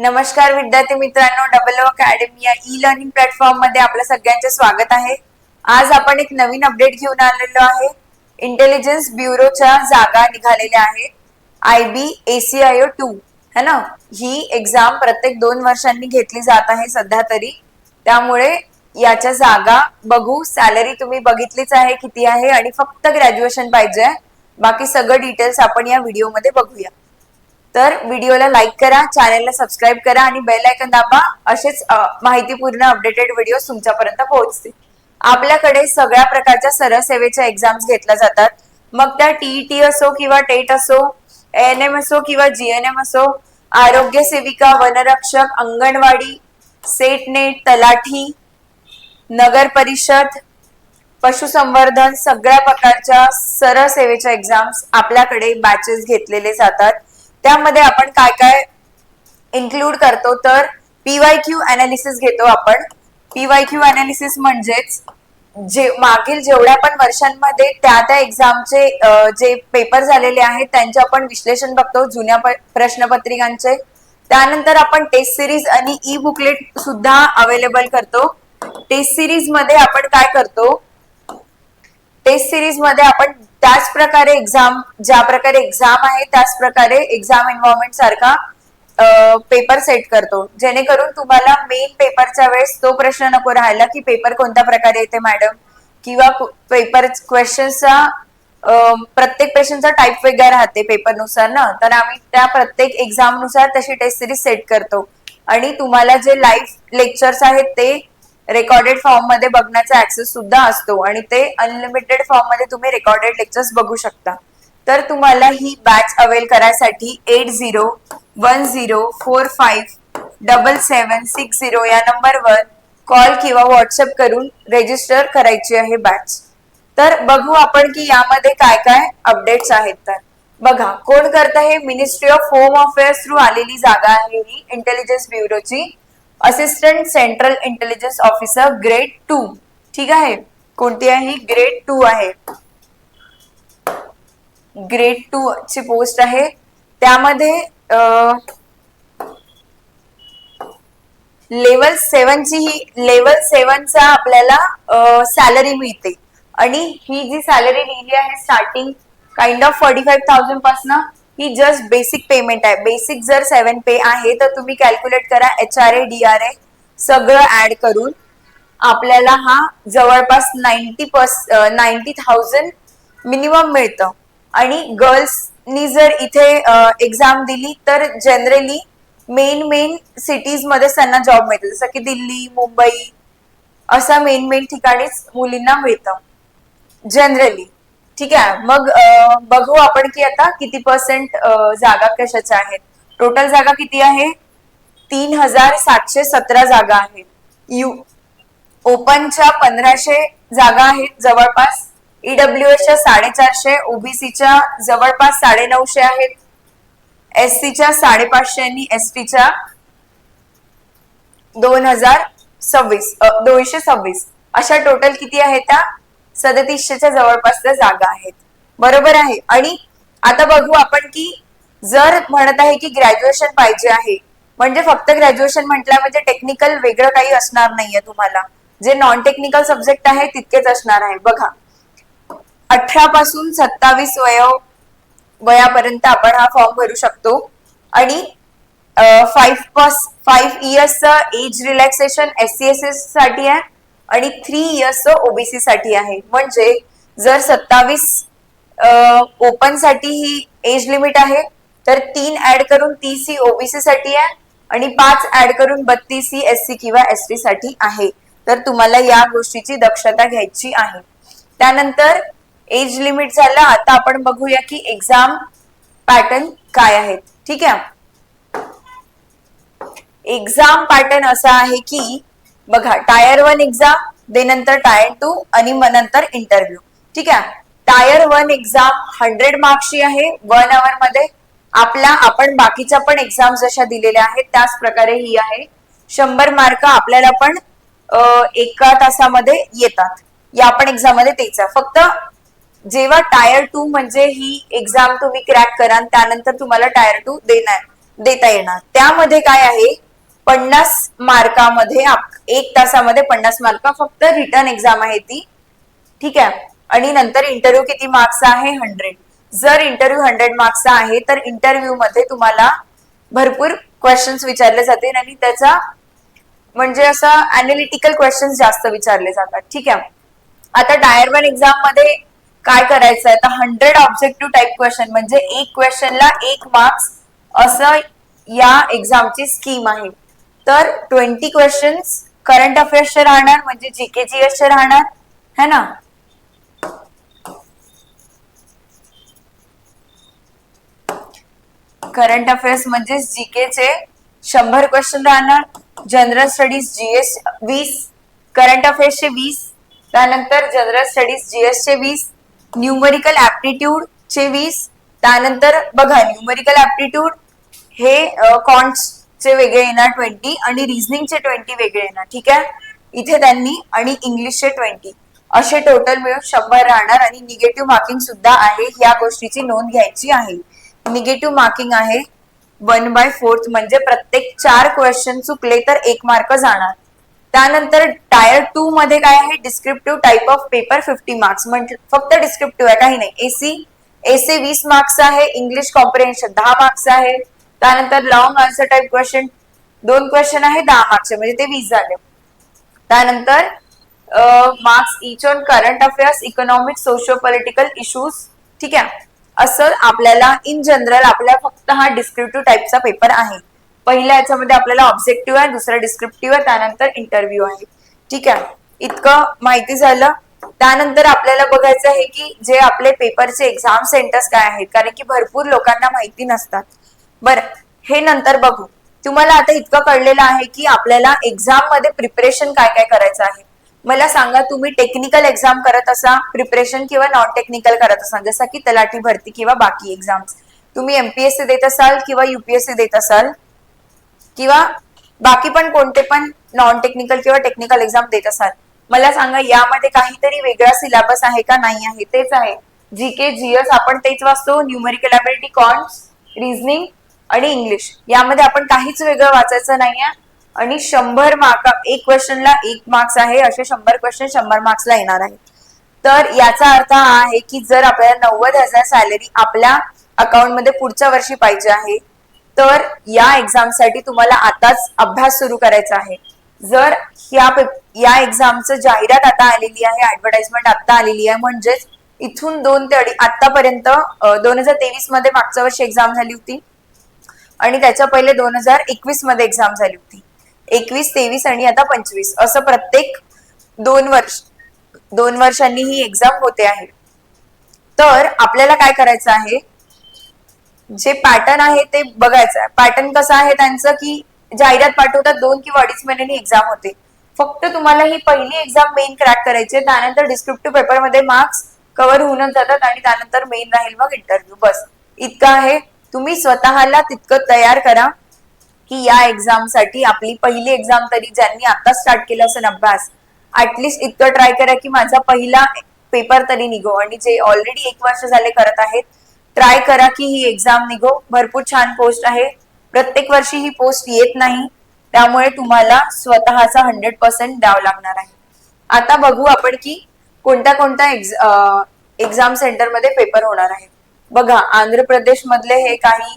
नमस्कार विद्यार्थी मित्रांनो डबल ओ अकॅडमी या ई लर्निंग प्लॅटफॉर्ममध्ये आपलं सगळ्यांचे स्वागत आहे. आज आपण एक नवीन अपडेट घेऊन आलेलो आहे. इंटेलिजन्स ब्युरोच्या जागा निघालेल्या आहेत. आय बी एसीआयओ टू है ना? ही एक्झाम प्रत्येक दोन वर्षांनी घेतली जात आहे सध्या तरी. त्यामुळे याच्या जागा बघू. सॅलरी तुम्ही बघितलीच आहे किती आहे आणि फक्त ग्रॅज्युएशन पाहिजे. बाकी सगळं डिटेल्स आपण या व्हिडिओमध्ये बघूया. तर व्हिडिओला लाईक करा चॅनलला सबस्क्राईब करा आणि बेल आयकन दाबा. असेच माहितीपूर्ण अपडेटेड व्हिडिओ तुमच्यापर्यंत पोहोचतील. आपल्याकडे सगळ्या प्रकारच्या सरसेवेच्या एक्झाम्स घेतल्या जातात. मग त्या टीईटी असो किंवा टेट असो एन एम असो किंवा जीएनएम असो आरोग्य सेविका वनरक्षक अंगणवाडी सेट नेट तलाठी नगर परिषद पशुसंवर्धन सगळ्या प्रकारच्या सरसेवेच्या एक्झाम्स आपल्याकडे बॅचेस घेतलेले जातात. त्यामध्ये आपण काय काय इन्क्लूड करतो तर पीवाय क्यू अनालिसिस घेतो आपण. पीवाय क्यू अनालिसिस म्हणजेच जे मागील जेवढ्या पण वर्षांमध्ये त्या त्या एक्झामचे जे पेपर झालेले आहेत त्यांचे आपण विश्लेषण बघतो जुन्या प्रश्नपत्रिकांचे. त्यानंतर आपण टेस्ट सिरीज आणि ई बुकलेट सुद्धा अवेलेबल करतो. टेस्ट सिरीजमध्ये आपण काय करतो? टेस्ट सिरीजमध्ये आपण त्याच प्रकारे एक्झाम ज्या प्रकारे एक्झाम आहे त्याच प्रकारे एक्झाम एन्व्हायरमेंट सारखा पेपर सेट करतो. जेणेकरून तुम्हाला मेन पेपरच्या वेळेस तो प्रश्न नको राहायला की पेपर कोणत्या प्रकारे येते मॅडम किंवा पेपर क्वेश्चनचा प्रत्येक प्रश्नचा टाईप वेगळा राहते पेपरनुसार ना? तर आम्ही त्या प्रत्येक एक्झामनुसार तशी टेस्ट सिरीज सेट करतो. आणि तुम्हाला जे लाईव्ह लेक्चर्स आहेत ते रेकॉर्डेड फॉर्ममध्ये बघण्याचा ऍक्सेस सुद्धा असतो आणि ते अनलिमिटेड फॉर्ममध्ये तुम्ही रेकॉर्डेड लेक्चर्स बघू शकता. तर तुम्हाला ही बॅच अवेल करायसाठी eight zero one zero four five double seven six zero या नंबरवर कॉल किंवा व्हॉट्सअप करून रेजिस्टर करायची आहे बॅच तर बघू आपण की यामध्ये काय काय अपडेट्स आहेत तर. बघा कोण करत आहे ministry of home affairs through आलेली जागा आहे ही intelligence ब्युरोची assistant central intelligence officer grade two ठीक आहे? कोणती आहे? ग्रेड टू आहे. ग्रेड टू ची पोस्ट आहे. त्यामध्ये लेवल सेवनची ही लेवल सेवनचा आपल्याला सॅलरी मिळते. आणि ही जी सॅलरी लिहिली आहे starting kind of forty five थाउजंडपासून ही जस्ट बेसिक पेमेंट आहे. बेसिक जर सेवन पे आहे तर तुम्ही कॅल्क्युलेट करा H R A D R A सगळं ऍड करून आपल्याला हा जवळपास नाईन्टी पर्स नाईन्टी थाउजंड मिनिमम मिळतं. आणि गर्ल्सनी जर इथे एक्झाम दिली तर जनरली मेन मेन सिटीजमध्ये त्यांना जॉब मिळतो. जसं की दिल्ली मुंबई असा मेन मेन ठिकाणीच मुलींना मिळतं. जनरली ठीक आहे. मग बघू आपण की आता किती पर्सेंट जागा कशाच्या आहेत. टोटल जागा किती आहे? तीन हजार सातशे सतरा जागा आहेत. यू ओपनच्या पंधराशे जागा आहेत जवळपास. ईडब्ल्यू एसच्या साडेचारशे ओबीसीच्या जवळपास साडे नऊशे आहेत. एस च्या साडेपाचशे आणि एस टीच्या दोन हजार सव्वीस दोनशे सव्वीस. अशा टोटल किती आहेत त्या? सदतीसशेच्या जवळपास जागा आहेत. बरोबर आहे. आणि आता बघू आपण की जर म्हणत आहे की ग्रॅज्युएशन पाहिजे आहे म्हणजे फक्त ग्रॅज्युएशन म्हटलं म्हणजे टेक्निकल वेगळं काही असणार नाहीये तुम्हाला. जे नॉन टेक्निकल सब्जेक्ट आहे तितकेच असणार आहे बघा. अठरा पासून सत्तावीस वय वयापर्यंत आपण हा फॉर्म भरू शकतो. आणि five pass five इयर्सचं age relaxation S C S एससाठी आहे. आणि थ्री इयर्स ओबीसी साठी आहे. म्हणजे जर सत्तावीस ओपनसाठी ही एज लिमिट आहे तर तीन ऍड करून तीस ही ओबीसी साठी आहे आणि पाच ऍड करून बत्तीस ही एस सी किंवा एस टी साठी आहे. तर तुम्हाला या गोष्टीची दक्षता घ्यायची आहे. त्यानंतर एज लिमिट झालं आता आपण बघूया की एक्झाम पॅटर्न काय आहेत. ठीक आहे? एक्झाम पॅटर्न असा आहे की बघा टायर वन एक्झाम दे नंतर टायर टू आणि मग नंतर इंटरव्ह्यू ठीक आहे? टायर वन एक्झाम हंड्रेड मार्क्सची आहे. वन आवर मध्ये आपला आपण बाकीच्या पण एक्झाम जशा दिलेल्या आहेत. त्याच प्रकारे ही आहे. शंभर मार्क आपल्याला पण एका तासामध्ये येतात. या पण एक्झाममध्ये तेच आहे. फक्त जेव्हा टायर टू म्हणजे ही एक्झाम तुम्ही क्रॅक कराल त्यानंतर तुम्हाला टायर टू देणार देता येणार. त्यामध्ये काय आहे? पन्नास मार्कामध्ये एक तासामध्ये पन्नास मार्क. फक्त रिटर्न एक्झाम आहे ती. ठीक आहे? आणि नंतर इंटरव्ह्यू किती मार्क्स आहे? हंड्रेड जर इंटरव्ह्यू हंड्रेड मार्क्सचा आहे तर इंटरव्ह्यू मध्ये तुम्हाला भरपूर क्वेश्चन्स विचारले जातील आणि त्याचा म्हणजे असं अनालिटिकल क्वेश्चन्स जास्त विचारले जातात. ठीक आहे? आता टायर वन एक्झाममध्ये काय करायचं आहे? तर हंड्रेड ऑब्जेक्टिव्ह टाईप क्वेश्चन म्हणजे एक क्वेश्चनला एक मार्क्स असं या एक्झामची स्कीम आहे. तर ट्वेंटी क्वेश्चन्स करंट अफेअर्सचे राहणार म्हणजे जीके जीएसचे राहणार है ना? करंट अफेअर्स म्हणजे जीकेचे शंभर क्वेश्चन राहणार जनरल स्टडीज जीएस वीस करंट अफेअर्सचे वीस त्यानंतर जनरल स्टडीज जीएस चे वीस न्यूमरिकल ऍप्टिट्यूड चे वीस त्यानंतर बघा न्यूमरिकल ऍप्टिट्यूड हे कॉन्स चे वेगळे येणार ट्वेंटी आणि रिझनिंगचे ट्वेंटी वेगळे येणार ठीक आहे? इथे त्यांनी आणि इंग्लिशचे ट्वेंटी. असे टोटल मिळून शंभर राहणार आणि निगेटिव्ह मार्किंग सुद्धा आहे या गोष्टीची नोंद घ्यायची आहे. निगेटिव्ह मार्किंग आहे वन बाय फोर्थ म्हणजे प्रत्येक चार क्वेश्चन चुकले तर एक मार्क जाणार. त्यानंतर टायर टू मध्ये काय आहे? Descriptive type of paper fifty marks म्हणजे फक्त डिस्क्रिप्टिव्ह आहे काही नाही. एसी एसी वीस मार्क्स आहे इंग्लिश कॉम्प्रिहेन्शन दहा मार्क्स आहे. त्यानंतर लॉंग आन्सर टाइप क्वेश्चन दोन क्वेश्चन आहे दहा मार्क्सचे म्हणजे ते वीस झाले. त्यानंतर marks each on current affairs economic socio political issues ठीक आहे? असं आपल्याला इन जनरल आपल्या फक्त हा डिस्क्रिप्टिव्ह टाइपचा पेपर आहे. पहिल्या याच्यामध्ये आपल्याला ऑब्जेक्टिव्ह आहे दुसरा डिस्क्रिप्टिव्ह आहे त्यानंतर इंटरव्ह्यू आहे. ठीक आहे? इतकं माहिती झालं. त्यानंतर आपल्याला बघायचं आहे की जे आपले पेपरचे एक्झाम सेंटर्स काय आहेत? कारण की भरपूर लोकांना माहिती नसतात. बरं हे नंतर बघू. तुम्हाला आता इतकं कळलेलं आहे की आपल्याला एक्झाममध्ये प्रिपरेशन काय काय करायचं आहे. मला सांगा तुम्ही टेक्निकल एक्झाम करत असा प्रिपरेशन किंवा नॉन टेक्निकल करत असाल जसं की तलाठी भरती किंवा बाकी एक्झाम्स तुम्ही एमपीएससी देत असाल किंवा युपीएससी देत असाल किंवा बाकी पण कोणते पण नॉन टेक्निकल किंवा टेक्निकल एक्झाम देत असाल मला सांगा यामध्ये काहीतरी वेगळा सिलेबस आहे का नाही आहे? तेच आहे. जी के जीएस आपण तेच वाचतो. न्यूमेरिकल ॲबिलिटी कॉन्स रिझनिंग आणि इंग्लिश. यामध्ये आपण काहीच वेगळं वाचायचं नाहीये. आणि शंभर मार्क एक क्वेश्चनला एक मार्क्स आहे. असे शंभर क्वेश्चन शंभर मार्क्सला येणार आहे तर याचा अर्थ हा आहे की जर आपल्याला नव्वद हजार सॅलरी आपल्या अकाउंटमध्ये पुढच्या वर्षी पाहिजे आहे तर या एक्झामसाठी तुम्हाला आताच अभ्यास सुरू करायचा आहे. जर या या एक्झामचं जाहिरात आता आलेली आहे ऍडव्हर्टाइजमेंट आता आलेली आहे म्हणजेच इथून दोन ते अडी आतापर्यंत दोन हजार तेवीसमध्ये मागच्या वर्षी एक्झाम झाली होती. आणि त्याच्या पहिले दोन हजार एकवीसमध्ये एक्झाम झाली होती. एकवीस तेवीस आणि आता पंचवीस. असं प्रत्येक दोन वर्ष दोन वर्षांनी ही एक्झाम होते आहे. तर आपल्याला काय करायचं आहे? जे पॅटर्न आहे ते बघायचं आहे. पॅटर्न कसं आहे त्यांचं की जाहिरात पाठवतात दोन किंवा अडीच महिन्यांनी एक्झाम होते. फक्त तुम्हाला ही पहिली एक्झाम मेन क्रॅक करायची त्यानंतर डिस्क्रिप्टिव्ह पेपरमध्ये मार्क्स कव्हर होऊनच जातात आणि त्यानंतर मेन राहील मग इंटरव्ह्यू बस. इतकं आहे. तुम्ही स्वतःला तितकं तयार करा की या एक्झामसाठी आपली पहिली एक्झाम तरी ज्यांनी आता स्टार्ट केलं असेल अभ्यास ऍटलिस्ट इतकं ट्राय करा की माझा पहिला पेपर तरी निघो. आणि जे ऑलरेडी एक वर्ष झाले करत आहेत ट्राय करा की ही एक्झाम निघो. भरपूर छान पोस्ट आहे. प्रत्येक वर्षी ही पोस्ट येत नाही. त्यामुळे तुम्हाला स्वतःचा हंड्रेड पर्सेंट द्यावं लागणार आहे. आता बघू आपण की कोणत्या कोणत्या एक्झाम सेंटरमध्ये पेपर होणार आहे बघा आंध्र प्रदेश मधले हे काही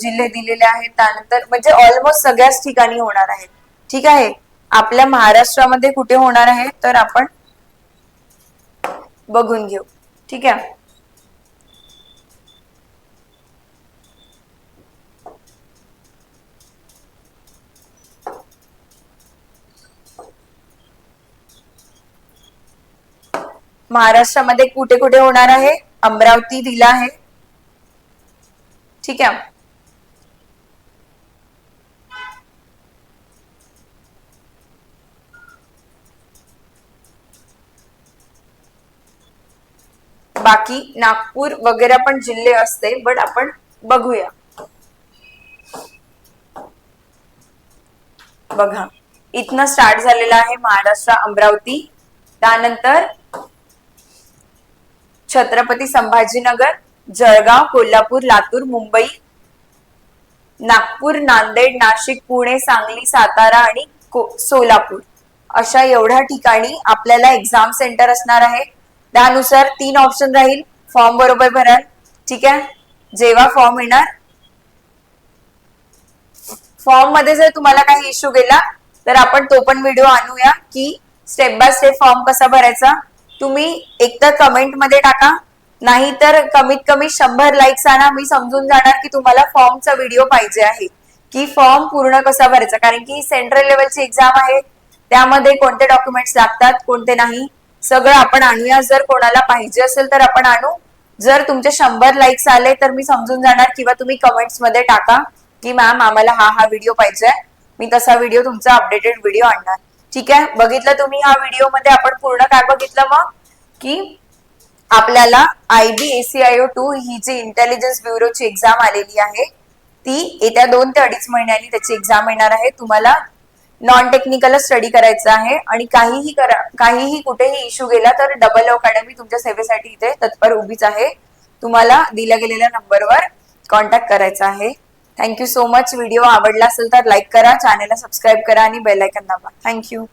जिल्हे दिलेले आहेत. त्यानंतर म्हणजे ऑलमोस्ट सगळ्याच ठिकाणी होणार आहेत. ठीक आहे? आपल्या महाराष्ट्रामध्ये कुठे होणार आहे तर आपण बघून घेऊ. ठीक आहे? महाराष्ट्रामध्ये कुठे कुठे होणार आहे? अमरावती दिला आहे. ठीक आहे. बाकी नागपूर वगैरे पण जिल्हे असते बट आपण बघूया. बघा. इथनं स्टार्ट झालेला आहे महाराष्ट्र अमरावती. त्यानंतर छत्रपती संभाजीनगर जळगाव कोल्हापूर लातूर मुंबई नागपूर नांदेड नाशिक पुणे सांगली सातारा आणि सोलापूर. अशा एवढ्या ठिकाणी आपल्याला एक्झाम सेंटर असणार आहे. त्यानुसार तीन ऑप्शन राहील. फॉर्म बरोबर भराल ठीक आहे? जेव्हा फॉर्म येणार. फॉर्ममध्ये जर तुम्हाला काही इश्यू गेला तर आपण तो पण व्हिडिओ आणूया की स्टेप बाय स्टेप फॉर्म कसा भरायचा. तुम्ही एकतर कमेंटमध्ये टाका. नाहीतर कमीत कमी शंभर लाईक्स आणा. मी समजून जाणार की तुम्हाला फॉर्मचा व्हिडिओ पाहिजे आहे. की फॉर्म पूर्ण कसा भरायचा? कारण की सेंट्रल लेवलची एक्झाम आहे. त्यामध्ये कोणते डॉक्युमेंट्स लागतात कोणते नाही. सगळं आपण आणूया. जर कोणाला पाहिजे असेल तर आपण आणू. जर तुमचे शंभर लाईक्स आले तर मी समजून जाणार किंवा तुम्ही कमेंट्समध्ये टाका की मॅम आम्हाला हा हा व्हिडिओ पाहिजे मी तसा व्हिडिओ तुमचा अपडेटेड व्हिडिओ आणणार. ठीक आहे? बघितलं तुम्ही हा व्हिडिओमध्ये आपण पूर्ण काय बघितलं मग? की आपल्याला आय बी एसीआयओ टू ही जी इंटेलिजन्स ब्युरोची एक्झाम आलेली आहे ती येत्या दोन ते अडीच महिन्यांनी त्याची एक्झाम येणार आहे. तुम्हाला नॉन टेक्निकल स्टडी करायचं आहे आणि काहीही करा काहीही कुठेही इश्यू गेला तर डबल अकॅडमी तुमच्या सेवेसाठी इथे तत्पर उभीच आहे. तुम्हाला दिल्या गेलेल्या नंबरवर कॉन्टॅक्ट करायचा आहे. थँक्यू सो मच व्हिडिओ आवडला असेल तर लाईक करा चॅनेलला सबस्क्राईब करा आणि बेल आयकन दाबा. थँक्यू